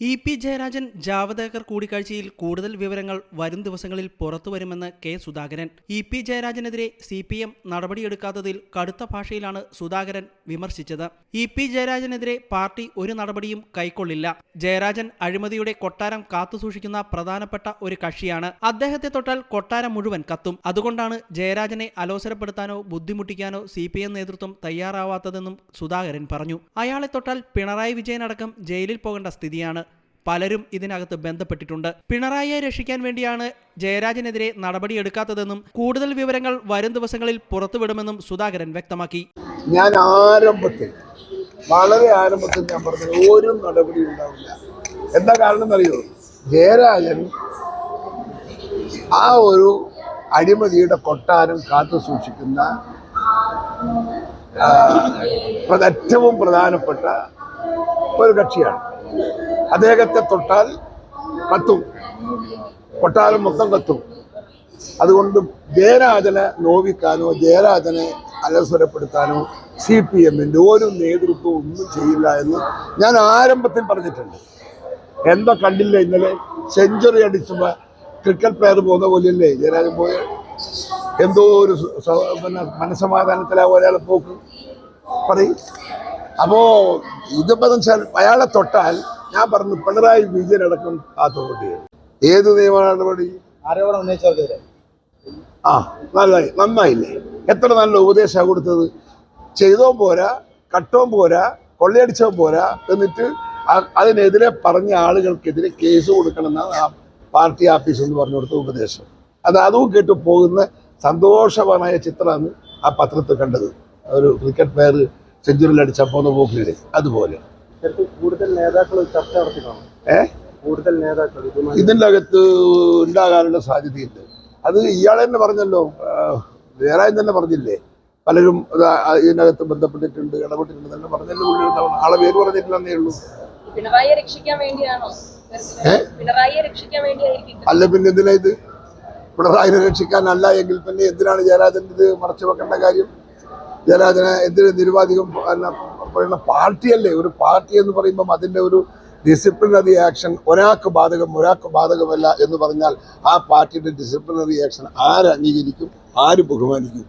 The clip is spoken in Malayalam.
ഇ പി ജയരാജൻ ജാവദേക്കർ കൂടിക്കാഴ്ചയിൽ കൂടുതൽ വിവരങ്ങൾ വരും ദിവസങ്ങളിൽ പുറത്തുവരുമെന്ന് കെ സുധാകരൻ. ഇ പി ജയരാജനെതിരെ സി പി എം നടപടിയെടുക്കാത്തതിൽ കടുത്ത ഭാഷയിലാണ് സുധാകരൻ വിമർശിച്ചത്. ഇ പി ജയരാജനെതിരെ പാർട്ടി ഒരു നടപടിയും കൈക്കൊള്ളില്ല. ജയരാജൻ അഴിമതിയുടെ കൊട്ടാരം കാത്തുസൂക്ഷിക്കുന്ന പ്രധാനപ്പെട്ട ഒരു കക്ഷിയാണ്. അദ്ദേഹത്തെ തൊട്ടാൽ കൊട്ടാരം മുഴുവൻ കത്തും. അതുകൊണ്ടാണ് ജയരാജനെ അലോസരപ്പെടുത്താനോ ബുദ്ധിമുട്ടിക്കാനോ സി പി എം നേതൃത്വം തയ്യാറാവാത്തതെന്നും സുധാകരൻ പറഞ്ഞു. അയാളെ തൊട്ടാൽ പിണറായി വിജയനടക്കം ജയിലിൽ പോകേണ്ട സ്ഥിതിയാണ്. പലരും ഇതിനകത്ത് ബന്ധപ്പെട്ടിട്ടുണ്ട്. പിണറായിയെ രക്ഷിക്കാൻ വേണ്ടിയാണ് ജയരാജനെതിരെ നടപടിയെടുക്കാത്തതെന്നും കൂടുതൽ വിവരങ്ങൾ വരും ദിവസങ്ങളിൽ പുറത്തുവിടുമെന്നും സുധാകരൻ വ്യക്തമാക്കി. ഞാൻ ആരംഭത്തിൽ വളരെ ആരംഭത്തിൽ ഞാൻ പറഞ്ഞത് ഒരു നടപടി ഉണ്ടാവില്ല. എന്താ കാരണം എന്നറിയോ ജയരാജൻ ആ ഒരു അഴിമതിയുടെ കൊട്ടാരം കാത്തു സൂക്ഷിക്കുന്ന ഏറ്റവും പ്രധാനപ്പെട്ട ഒരു കക്ഷിയാണ്. അദ്ദേഹത്തെ തൊട്ടാൽ കത്തും. കൊട്ടാരം മൊത്തം കത്തും. അതുകൊണ്ട് ജയരാജനെ നോവിക്കാനോ ജയരാജനെ അലസ്വരപ്പെടുത്താനോ സി പി എമ്മിന്റെ ഒരു നേതൃത്വം ഒന്നും ചെയ്യില്ല എന്ന് ഞാൻ ആരംഭത്തിൽ പറഞ്ഞിട്ടുണ്ട്. എന്താ കണ്ടില്ല ഇന്നലെ? സെഞ്ചുറി അടിച്ചുമ്പോൾ ക്രിക്കറ്റ് പ്ലെയർ പോകുന്ന പോലെയല്ലേ? ജയരാജൻ പോയ എന്തോ ഒരു പിന്നെ ഒരാളെ പോക്ക്. പറയും. അപ്പോ ഇതിപ്പോ വെച്ചാൽ അയാളെ തൊട്ടാൽ ഞാൻ പറഞ്ഞു പിണറായി വിജയൻ അടക്കം കാത്തുകൊണ്ടേ ഏത് നിയമ നടപടി? ആരോപണം ഉന്നയിച്ചവർക്കെതിരെ ആ നന്നായി നന്നായില്ലേ? എത്ര നല്ല ഉപദേശമാണ് കൊടുത്തത്. ചെയ്തോ പോരാ കട്ടോ പോരാ കൊള്ളയടിച്ചോ പോരാ എന്നിട്ട് അതിനെതിരെ പറഞ്ഞ ആളുകൾക്കെതിരെ കേസ് കൊടുക്കണമെന്നാണ് ആ പാർട്ടി ആഫീസ് എന്ന് പറഞ്ഞു കൊടുത്ത ഉപദേശം. അത് അതും കേട്ട് പോകുന്ന സന്തോഷവാനായ ചിത്രമാണ് ആ പത്രത്തിൽ കണ്ടത്. ഒരു ക്രിക്കറ്റ് പ്ലെയർ സെഞ്ചുറിയിൽ അടിച്ച പോകുന്ന പോക്കിലെ അതുപോലെ കൂടുതൽ നേതാക്കൾ ചർച്ച നടത്തിക്കാണോ? ഏ? കൂടുതൽ നേതാക്കൾ ഇതുമായി ഇതിന്റെ അകത്ത് ഉണ്ടാകാനുള്ള സാധ്യതയുണ്ട്. അത് ഇയാൾ തന്നെ പറഞ്ഞല്ലോ വേറെ തന്നെ പറഞ്ഞില്ലേ? പലരും ഇതിനകത്ത് ബന്ധപ്പെട്ടിട്ടുണ്ട് ഇടപെട്ടിട്ടുണ്ട് തന്നെ പറഞ്ഞല്ലോ ആളെ പേര് പറഞ്ഞിട്ടില്ലെന്നേ ഉള്ളൂ. പിണറായിയെ രക്ഷിക്കാൻ വേണ്ടിയാണോ? പിണറായിയെ രക്ഷിക്കാൻ വേണ്ടിയായിരിക്കും. അല്ല പിന്നെ എന്തിനാ ഇത്? പിണറായിനെ രക്ഷിക്കാനല്ല എങ്കിൽ പിന്നെ എന്തിനാണ് ജയരാജൻ ഇത് മറച്ചു വെക്കേണ്ട കാര്യം? ജയരാജനെ എന്തിനും നിരുപാധികം പറയുന്ന പാർട്ടിയല്ലേ? ഒരു പാർട്ടി എന്ന് പറയുമ്പം അതിന്റെ ഒരു ഡിസിപ്ലിനറി ആക്ഷൻ ഒരാൾക്ക് ബാധകം ഒരാൾക്ക് ബാധകമല്ല എന്ന് പറഞ്ഞാൽ ആ പാർട്ടിയുടെ ഡിസിപ്ലിനറി ആക്ഷൻ ആര് അംഗീകരിക്കും? ആര് ബഹുമാനിക്കും?